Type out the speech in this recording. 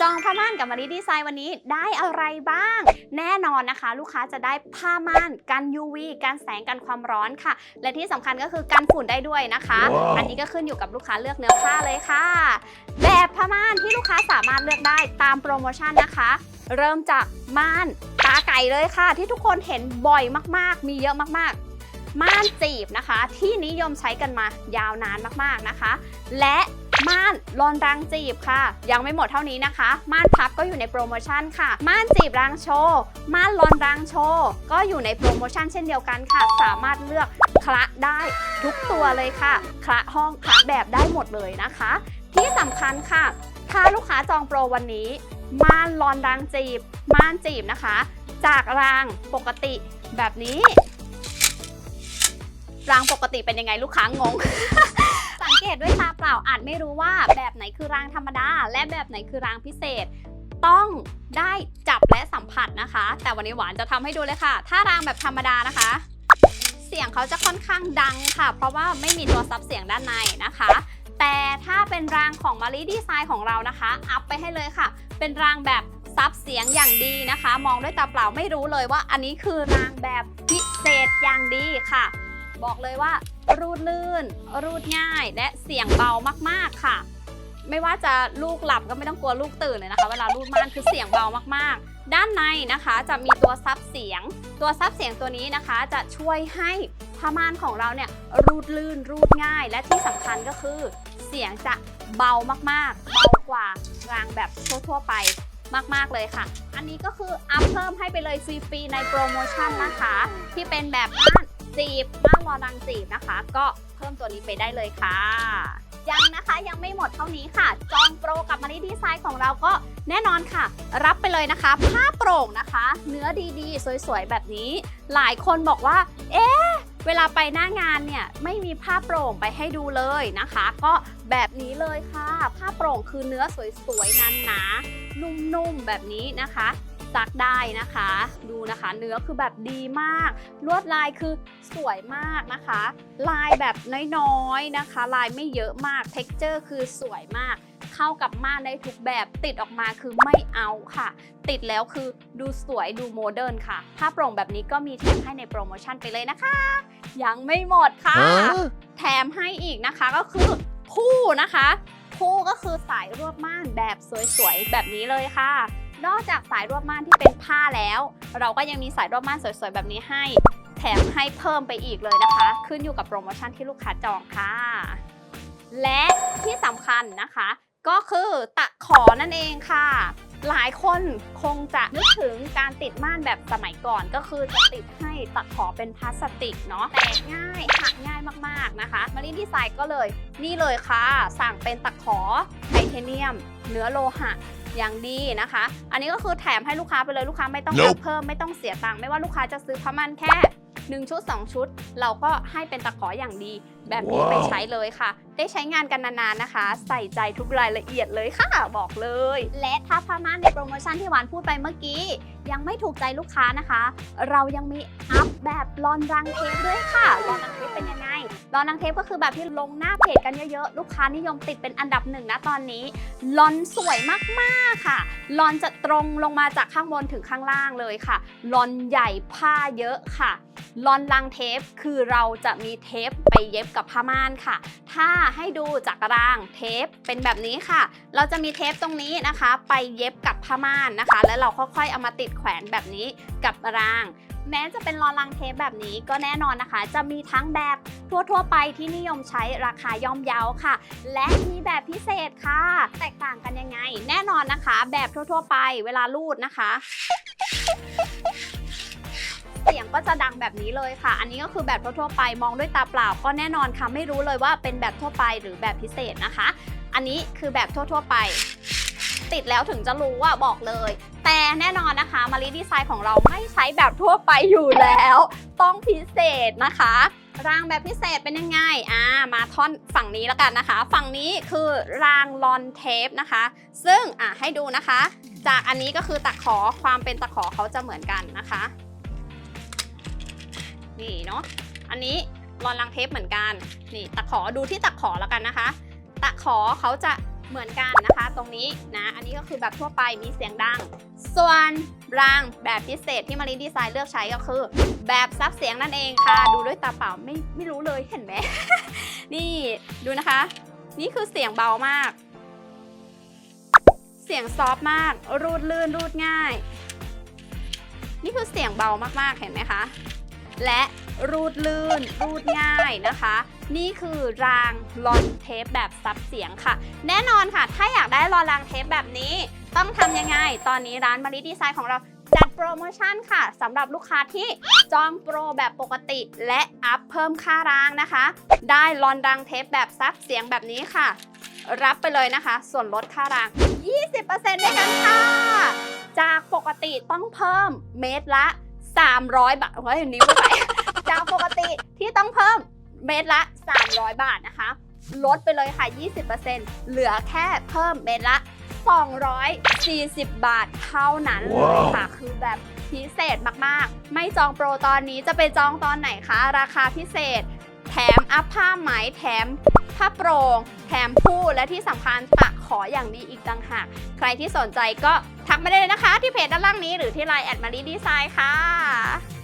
จองผ้าม่านกับมารีดีไซน์วันนี้ได้อะไรบ้าง แน่นอนนะคะ ลูกค้าจะได้ผ้าม่านกัน UV กันแสงกันความร้อนค่ะ และที่สำคัญก็คือกันฝุ่นได้ด้วยนะคะว้าวอันนี้ก็ขึ้นอยู่กับลูกค้าเลือกเนื้อผ้าเลยค่ะ แบบผ้าม่านที่ลูกค้าสามารถเลือกได้ตามโปรโมชั่นนะคะ เริ่มจากม่านตาไก่เลยค่ะ ที่ทุกคนเห็นบ่อยมากๆ มีเยอะมากๆ ม่านจีบนะคะ ที่นิยมใช้กันมายาวนานมากๆนะคะ และ ม่านลอนรังจีบค่ะ ยังไม่หมดเท่านี้นะคะ ม่านพับก็อยู่ในโปรโมชั่นค่ะ ม่านจีบรางโชว์ม่านลอนรังโชว์ก็อยู่ในโปรโมชั่นเช่นเดียวกันค่ะ สามารถเลือกคละได้ทุกตัวเลยค่ะ คละห้องคละแบบได้หมดเลยนะคะ ที่สำคัญค่ะ ถ้าลูกค้าจองโปรวันนี้ ม่านลอนรางจีบ ม่านจีบนะคะ จากรางปกติแบบนี้รางปกติเป็นยังไงลูกค้างงง เกตด้วยตาเปล่าอาจไม่รู้ว่าแบบไหนคือรางธรรมดา และแบบไหนคือรางพิเศษ ต้องได้จับและสัมผัสนะคะ แต่วันนี้หวานจะทำให้ดูเลยค่ะ ถ้ารางแบบธรรมดานะคะ เสียงเขาจะค่อนข้างดังค่ะ เพราะว่าไม่มีตัวซับเสียงด้านในนะคะ แต่ถ้าเป็นรางของมารีดีไซน์ของเรานะคะ อัพไปให้เลยค่ะ เป็นรางแบบซับเสียงอย่างดีนะคะ มองด้วยตาเปล่าไม่รู้เลยว่าอันนี้คือรางแบบพิเศษอย่างดีค่ะ บอกเลยว่า รูดลื่น รูดง่ายและเสียงเบามากๆค่ะ ไม่ว่าจะลูกหลับก็ไม่ต้องกลัวลูกตื่นเลยนะคะ เวลารูดม่านคือเสียงเบามากๆ ด้านในนะคะจะมีตัวซับเสียง ตัวซับเสียงตัวนี้นะคะ จะช่วยให้ผ้าม่านของเราเนี่ยรูดลื่น รูดง่าย และที่สำคัญก็คือ เสียงจะเบามากๆ เบากว่ารางแบบทั่วๆไปมาก ๆ เลยค่ะ อันนี้ก็คืออัพเพิ่มให้ไปเลยฟรีๆในโปรโมชั่นนะคะ ที่เป็นแบบม่าน จีบมานรอดังจีบนะคะ ก็เพิ่มตัวนี้ไปได้เลยค่ะ ยังนะคะยังไม่หมดเท่านี้ค่ะ จองโปรกับมาริดีไซน์ของเราก็แน่นอนค่ะ รับไปเลยนะคะ ผ้าโปร่งนะคะ เนื้อดีๆ สวยๆ แบบนี้ หลายคนบอกว่า เอ๊ะเวลาไปหน้างานเนี่ยไม่มีผ้าโปร่งไปให้ดูเลยนะคะ ก็แบบนี้เลยค่ะ ผ้าโปร่งคือเนื้อสวยๆนันหนาๆนุ่มๆแบบนี้นะคะ ซักได้นะคะ ดูนะคะเนื้อคือแบบดีมาก ลวดลายคือสวยมากนะคะ ลายแบบน้อยๆนะคะ ลายไม่เยอะมากเท็กเจอร์คือสวยมาก เข้ากับม่านได้ทุกแบบติดออกมาคือไม่เอาค่ะ ติดแล้วคือดูสวยดูโมเดิร์นค่ะผ้าโปร่งแบบนี้ก็มีแถมให้ในโปรโมชั่นไปเลยนะคะ ยังไม่หมดค่ะ แถมให้อีกนะคะก็คือคู่นะคะ คู่ก็คือสายรวบม่านแบบสวยๆแบบนี้เลยค่ะ นอกจากสายรวบม่านที่เป็นผ้าแล้ว เราก็ยังมีสายรวบม่านสวยๆ แบบนี้ให้ แถมให้เพิ่มไปอีกเลยนะคะ ขึ้นอยู่กับโปรโมชั่นที่ลูกค้าจองค่ะ และที่สำคัญนะคะ ก็คือตะขอนั่นเองค่ะหลายคนคงจะนึกถึงการติดม่านแบบสมัยก่อนก็คือจะติดให้ตะขอเป็นพลาสติกเนาะแตกง่ายหักง่ายมากๆนะคะมาริดีไซน์ก็เลย นี่เลยค่ะ สั่งเป็นตะขอไทเทเนียม เนื้อโลหะ อย่างดีนะคะ อันนี้ก็คือแถมให้ลูกค้าไปเลยลูกค้าไม่ต้อง Nope รับเพิ่มไม่ต้องเสียตังค์ไม่ว่าลูกค้าจะซื้อผ้ามันแค่ 1 ชุด 2 ชุด เราก็ให้เป็นตะขออย่างดี แบบนี้ว้าวไปใช้เลยค่ะ ได้ใช้งานกันนานๆนะคะ ใส่ใจทุกรายละเอียดเลยค่ะ บอกเลย และถ้าผ้าม่านในโปรโมชั่นที่หวานพูดไปเมื่อกี้ ยังไม่ถูกใจลูกค้านะคะ เรายังมีอัพแบบลอนรังเทปด้วยค่ะลอนรังเทปเป็นยังไงลอนรังเทปก็คือแบบที่ลงหน้าเพจกันเยอะๆ ลูกค้านิยมติดเป็นอันดับหนึ่งนะตอนนี้ลอนสวยมากๆค่ะลอนจะตรงลงมาจากข้างบนถึงข้างล่างเลยค่ะลอนใหญ่ผ้าเยอะค่ะลอนลังเทปคือเราจะมีเทปไปเย็บกับผ้าม่านค่ะ ถ้าให้ดูจากรางเทปเป็นแบบนี้ค่ะ เราจะมีเทปตรงนี้นะคะ ไปเย็บกับผ้าม่านนะคะ แล้วเราค่อยๆเอามาติดแขวนแบบนี้กับราง แม้จะเป็นลอนลังเทปแบบนี้ก็แน่นอนนะคะ จะมีทั้งแบบทั่วๆไปที่นิยมใช้ราคาย่อมเยาค่ะ และมีแบบพิเศษค่ะ แตกต่างกันยังไง แน่นอนนะคะ แบบทั่วๆ ไปเวลาลูดนะคะ เสียงก็จะดังแบบนี้เลยค่ะ อันนี้ก็คือแบบทั่วไปมองด้วยตาเปล่าก็แน่นอนค่ะไม่รู้เลยว่าเป็นแบบทั่วไปหรือแบบพิเศษนะคะ อันนี้คือแบบทั่วๆไป ติดแล้วถึงจะรู้ว่าบอกเลย แต่แน่นอนนะคะมารีดีไซน์ของเราไม่ใช้แบบทั่วไปอยู่แล้ว ต้องพิเศษนะคะรางแบบพิเศษเป็นยังไง อ่า มาท่อนฝั่งนี้แล้วกันนะคะ ฝั่งนี้คือรางลอนเทปนะคะ ซึ่งอะให้ดูนะคะ จากอันนี้ก็คือตะขอความเป็นตะขอเขาจะเหมือนกันนะคะ นี่เนาะอันนี้รอนลังเทปเหมือนกันนี่ตะขอดูที่ตะขอแล้วกันนะคะ ตะขอเขาจะเหมือนกันนะคะ ตรงนี้นะอันนี้ก็คือแบบทั่วไปมีเสียงดัง ส่วนรางแบบพิเศษที่มารีดีไซน์เลือกใช้ก็คือ แบบซับเสียงนั่นเองค่ะ ดูด้วยตาเปล่าไม่ไม่รู้เลยเห็นไหมนี่ดูนะคะ นี่คือเสียงเบามาก เสียงซอฟต์มาก รูดลื่นรูดง่าย นี่คือเสียงเบามากๆเห็นไหมคะ และรูดลื่น รูดง่ายนะคะ นี่คือรางลอนเทปแบบซับเสียงค่ะ แน่นอนค่ะ ถ้าอยากได้รอรางเทปแบบนี้ ต้องทำยังไง ตอนนี้ร้านมาริดีไซน์ของเราจัดโปรโมชั่นค่ะสำหรับลูกค้าที่จองโปรแบบปกติและอัพเพิ่มค่ารางนะคะ ได้ลอนรางเทปแบบซับเสียงแบบนี้ค่ะ รับไปเลยนะคะ ส่วนลดค่าราง 20%ด้วยกันค่ะ จากปกติต้องเพิ่มเมตรละ 300 บาทเฮ้ยนิ้วไม่ไป จากปกติที่ต้องเพิ่มเมตรละ 300 บาทนะคะ ลดไปเลยค่ะ 20%เหลือแค่เพิ่มเมตรละ 240 บาทเท่านั้นเลยค่ะ คือแบบพิเศษมากๆ ไม่จองโปรตอนนี้จะไปจองตอนไหนคะ ราคาพิเศษ แถมอัพผ้าไหมแถมผ้าโปร่งแถมผู้และที่สำคัญปะ ขออย่างดีอีกต่างหาก ใครที่สนใจก็ทักมาได้เลยนะคะ ที่เพจด้านล่างนี้หรือที่ไลน์แอดมารีดีไซน์ค่ะ